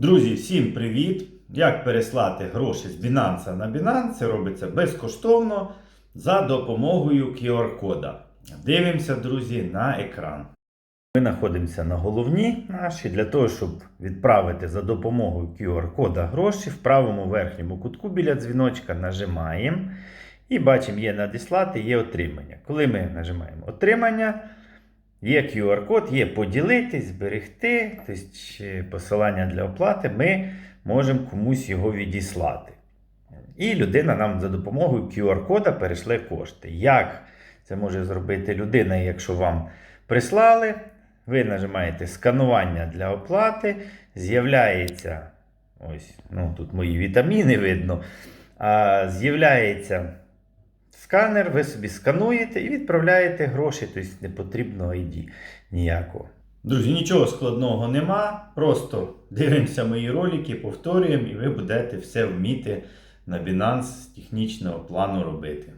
Друзі, всім привіт! Як переслати гроші з Binance на Binance? Це робиться безкоштовно за допомогою QR-кода. Дивимося, друзі, на екран. Ми знаходимося на головній нашій для того, щоб відправити за допомогою QR-кода гроші в правому верхньому кутку біля дзвіночка нажимаємо і бачимо, є надіслати, є отримання. Коли ми нажимаємо отримання, Є QR-код, є поділитись, зберегти, тобто посилання для оплати, ми можемо комусь його відіслати. І людина нам за допомогою QR-кода перейшле кошти. Як це може зробити людина, якщо вам прислали, ви нажимаєте сканування для оплати, з'являється ось, ну тут мої вітаміни видно, з'являється сканер, ви собі скануєте і відправляєте гроші, тобто не потрібно ID ніякого. Друзі, нічого складного нема. Просто дивимося мої ролики, повторюємо, і ви будете все вміти на Binance технічного плану робити.